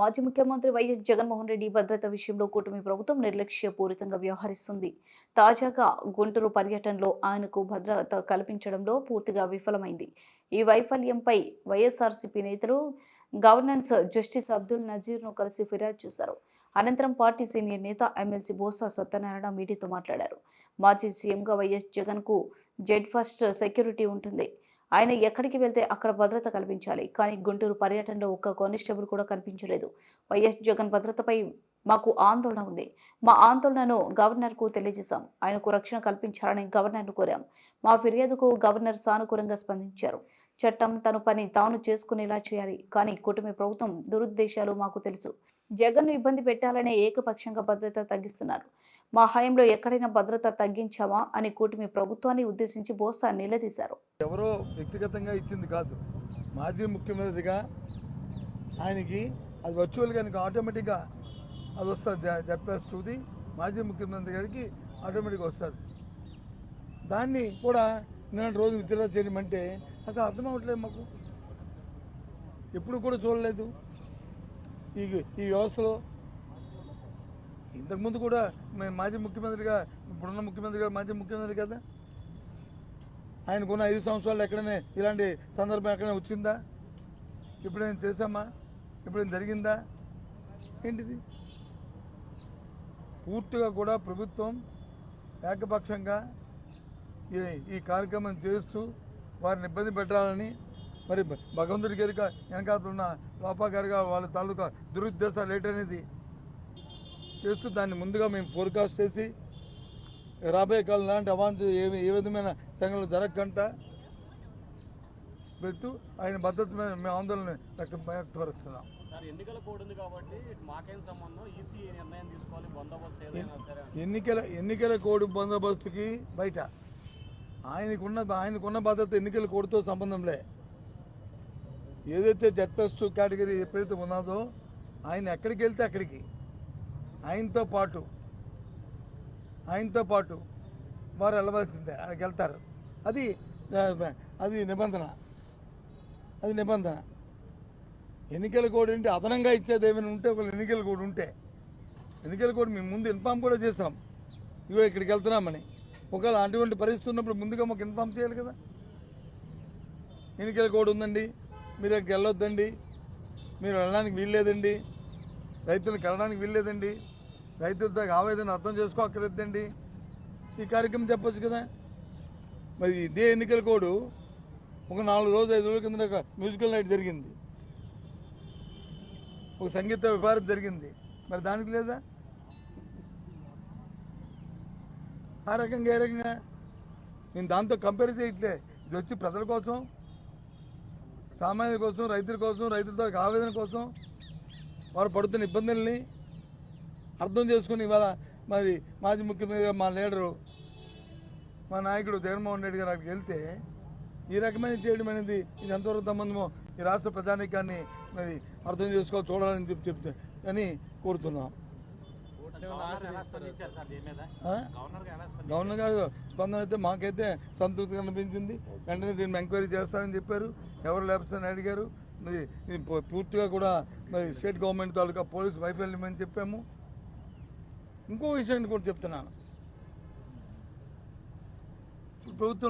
మాజీ ముఖ్యమంత్రి వైఎస్ జగన్మోహన్ రెడ్డి భద్రత విషయంలో కూటమి ప్రభుత్వం నిర్లక్ష్యపూరితంగా వ్యవహరిస్తుంది. తాజాగా గుంటూరు పర్యటనలో ఆయనకు భద్రత కల్పించడంలో పూర్తిగా విఫలమైంది. ఈ వైఫల్యంపై వైఎస్ఆర్సీపీ నేతలు గవర్నెన్స్ జస్టిస్ అబ్దుల్ నజీర్ను కలిసి ఫిర్యాదు చేశారు. అనంతరం పార్టీ సీనియర్ నేత ఎమ్మెల్సీ బోసా సత్యనారాయణ మీడియాతో మాట్లాడారు. మాజీ సీఎంగా వైఎస్ జగన్కు జెడ్ ఫస్ట్ సెక్యూరిటీ ఉంటుంది. ఆయన ఎక్కడికి వెళ్తే అక్కడ భద్రత కల్పించాలి. కానీ గుంటూరు పర్యటనలో ఒక్క కానిస్టేబుల్ కూడా కనిపించలేదు. వైఎస్ జగన్ భద్రతపై మాకు ఆందోళన ఉంది. మా ఆందోళనను గవర్నర్కు తెలియజేశాం. ఆయనకు రక్షణ కల్పించాలని గవర్నర్ను కోరాం. మా ఫిర్యాదుకు గవర్నర్ సానుకూలంగా స్పందించారు. చట్టం తన పని తాను చేసుకునేలా చేయాలి. కానీ కూటమి ప్రభుత్వం దురుద్దేశాలు మాకు తెలుసు. జగన్ను ఇబ్బంది పెట్టాలనే ఏకపక్షంగా భద్రత తగ్గిస్తున్నారు. మా హయాంలో ఎక్కడైనా భద్రత తగ్గించామా అని కూటమి ప్రభుత్వాన్ని ఉద్దేశించి బోసా నిలదీశారు ఎవరో వ్యక్తిగతంగా ఇచ్చింది కాదు. మాజీ ముఖ్యమంత్రిగా ఆయనకి అది వర్చువల్గా ఆయనకి ఆటోమేటిక్గా అది వస్తుంది. చెప్పేస్తుంది మాజీ ముఖ్యమంత్రి గారికి ఆటోమేటిక్గా వస్తుంది. దాన్ని కూడా నిన్న రోజు విత్డ్రా చేయమంటే అసలు అర్థం అవ్వట్లేదు మాకు. ఎప్పుడు కూడా చూడలేదు. ఈ ఈ వ్యవస్థలో ఇంతకుముందు కూడా మేము మాజీ ముఖ్యమంత్రిగా ఇప్పుడున్న ముఖ్యమంత్రిగా మాజీ ముఖ్యమంత్రి కదా? ఆయనకున్న ఐదు సంవత్సరాలు ఎక్కడనే ఇలాంటి సందర్భం ఎక్కడైనా వచ్చిందా? ఇప్పుడేం చేశామా? ఇప్పుడేం జరిగిందా? ఏంటిది? పూర్తిగా కూడా ప్రభుత్వం ఏకపక్షంగా ఈ కార్యక్రమం చేస్తూ వారిని ఇబ్బంది పెట్టాలని మరి భగవంతుడి గారి వెనకాల ఉన్న లోపా గారిగా వాళ్ళ తాలూకా దురుద్దేశాలు ఏంటనేది చేస్తూ దాన్ని ముందుగా మేము ఫోర్కాస్ట్ చేసి రాబోయే కాలం లాంటి అవాంఛ ఏ ఏ విధమైన సంఘటనలు జరగకుండా పెట్టు ఆయన భద్రత మీద మేము ఆందోళన వ్యక్తం వ్యక్తపరుస్తున్నాం. అని. ఎన్నికల ఎన్నికల కోడ్ బందోబస్తుకి బయట. ఆయనకున్న ఆయనకున్న భద్రత ఎన్నికల కోడ్తో సంబంధంలే. ఏదైతే జెడ్ ప్లస్ టూ కేటగిరీ ఎప్పుడైతే ఉన్నదో ఆయన ఎక్కడికి వెళ్తే అక్కడికి. ఆయనతో పాటు ఆయనతో పాటు వారు వెళ్ళవలసిందే. అక్కడికి వెళ్తారు. అది అది నిబంధన. అది నిబంధన. ఎన్నికల కోడ్ ఉంటే అదనంగా ఇచ్చేది ఏమైనా ఉంటే ఒకళ్ళు ఎన్నికల కోడ్ ఉంటే. ఎన్నికల కోడ్ మేము ముందు ఇన్ఫామ్ కూడా చేసాం ఇగో ఇక్కడికి వెళ్తున్నామని. ఒకవేళ అటువంటి పరిస్థితి ఉన్నప్పుడు ముందుగా మాకు ఇన్ఫామ్ చేయాలి కదా. ఎన్నికల కోడ్ ఉందండి. మీరు అక్కడికి వెళ్ళొద్దండి. మీరు వెళ్ళడానికి వీల్లేదండి. రైతులకు వెళ్ళడానికి వీల్లేదండి. రైతులతో ఆవేదన అర్థం చేసుకోక్కర్లేదండి. ఈ కార్యక్రమం చెప్పచ్చు కదా. మరి ఇదే ఎన్నికల కోడు ఒక నాలుగు రోజులు ఐదు రోజుల కింద ఒక మ్యూజికల్ నైట్ జరిగింది. ఒక సంగీత విభారత జరిగింది. మరి దానికి లేదా? ఆ రకంగా ఏ రకంగా? నేను దాంతో కంపేర్ చేయట్లే. ఇది వచ్చి ప్రజల కోసం సామాన్యుల కోసం రైతుల కోసం రైతులతో ఆవేదన కోసం వారు పడుతున్న ఇబ్బందుల్ని అర్థం చేసుకుని ఇవాళ మరి మాజీ ముఖ్యమంత్రి మా లీడరు మా నాయకుడు జగన్మోహన్ రెడ్డి గారు అక్కడికి వెళ్తే ఈ రకమైన చేయడం అనేది ఇది ఎంతవరకు సంబంధమో ఈ రాష్ట్ర ప్రజానికాన్ని మరి అర్థం చేసుకో చూడాలని చెప్పి చెప్తే అని కోరుతున్నాం. గవర్నర్ గారు స్పందన అయితే మాకైతే సంతృప్తి కనిపించింది వెంటనే దీన్ని ఎంక్వైరీ చేస్తారని చెప్పారు. ఎవరు లేకపోతే అడిగారు. మరి ఇది పూ- పూర్తిగా కూడా మరి స్టేట్ గవర్నమెంట్ తాలూకా పోలీస్ వైఫల్యం అని చెప్పాము. ఇంకో విషయాన్ని కూడా చెప్తున్నాను. ప్రభుత్వం